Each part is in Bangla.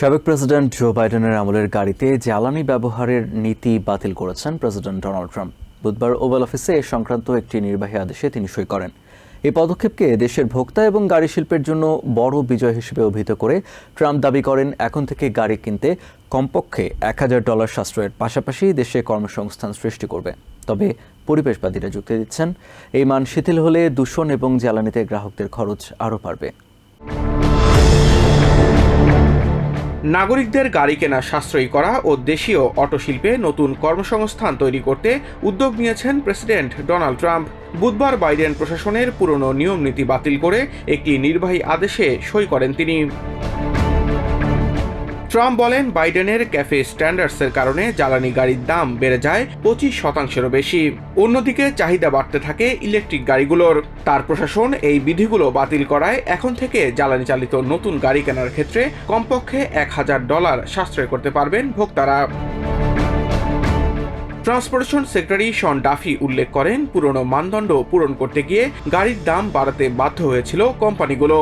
সাবেক প্রেসিডেন্ট জো বাইডেনের আমলের গাড়িতে জ্বালানি ব্যবহারের নীতি বাতিল করেছেন প্রেসিডেন্ট ডোনাল্ড ট্রাম্প। বুধবার ওভাল অফিসে এ সংক্রান্ত একটি নির্বাহী আদেশে তিনি সই করেন। এই পদক্ষেপকে দেশের ভোক্তা এবং গাড়ি শিল্পের জন্য বড় বিজয় হিসেবে অভিহিত করে ট্রাম্প দাবি করেন, এখন থেকে গাড়ি কিনতে কমপক্ষে এক হাজার ডলার সাশ্রয়ের পাশাপাশি দেশে কর্মসংস্থান সৃষ্টি করবে। তবে পরিবেশবাদীরা যুক্তি দিচ্ছেন, এই মান শিথিল হলে দূষণ এবং জ্বালানিতে গ্রাহকদের খরচ আরও বাড়বে। নাগরিকদের গাড়ি কেনা সাশ্রয়ী করা ও দেশীয় অটো শিল্পে নতুন কর্মসংস্থান তৈরি করতে উদ্যোগ নিয়েছেন প্রেসিডেন্ট ডোনাল্ড ট্রাম্প। বুধবার বাইডেন প্রশাসনের পুরনো নিয়ম নীতি বাতিল করে একটি নির্বাহী আদেশে সই করেন তিনি। ট্রাম্প বলেন, বাইডেনের ক্যাফে স্ট্যান্ডার্ডসের কারণে জ্বালানি গাড়ির দাম বেড়ে যায় পঁচিশ শতাংশেরও বেশি। অন্যদিকে চাহিদা বাড়তে থাকে ইলেকট্রিক গাড়িগুলোর। তার প্রশাসন এই বিধিগুলো বাতিল করায় এখন থেকে জ্বালানি চালিত নতুন গাড়ি কেনার ক্ষেত্রে কমপক্ষে এক হাজার ডলার সাশ্রয় করতে পারবেন ভোক্তারা। ট্রান্সপোর্টেশন সেক্রেটারি শন ডাফি উল্লেখ করেন, পুরনো মানদণ্ড পূরণ করতে গিয়ে গাড়ির দাম বাড়াতে বাধ্য হয়েছিল কোম্পানিগুলো।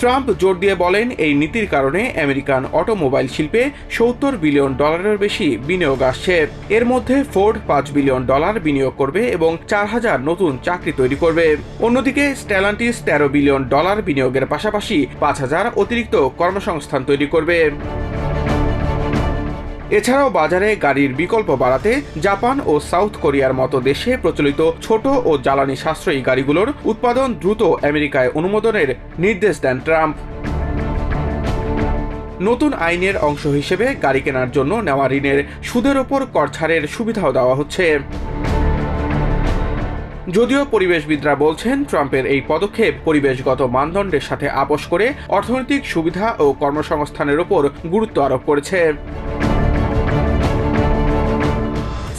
ট্রাম্প জোর দিয়ে বলেন, এই নীতির কারণে আমেরিকান অটোমোবাইল শিল্পে সত্তর বিলিয়ন ডলারের বেশি বিনিয়োগ আসছে। এর মধ্যে ফোর্ড পাঁচ বিলিয়ন ডলার বিনিয়োগ করবে এবং চার হাজার নতুন চাকরি তৈরি করবে। অন্যদিকে স্ট্যালান্টিস তেরো বিলিয়ন ডলার বিনিয়োগের পাশাপাশি পাঁচ হাজার অতিরিক্ত কর্মসংস্থান তৈরি করবে। এছাড়াও বাজারে গাড়ির বিকল্প বাড়াতে জাপান ও সাউথ কোরিয়ার মতো দেশে প্রচলিত ছোট ও জ্বালানি সাশ্রয়ী গাড়িগুলোর উৎপাদন দ্রুত আমেরিকায় অনুমোদনের নির্দেশ দেন ট্রাম্প। নতুন আইনের অংশ হিসেবে গাড়ি কেনার জন্য নেওয়া ঋণের সুদের ওপর কর ছাড়ের সুবিধাও দেওয়া হচ্ছে। যদিও পরিবেশবিদরা বলছেন, ট্রাম্পের এই পদক্ষেপ পরিবেশগত মানদণ্ডের সাথে আপোষ করে অর্থনৈতিক সুবিধা ও কর্মসংস্থানের ওপর গুরুত্ব আরোপ করেছে।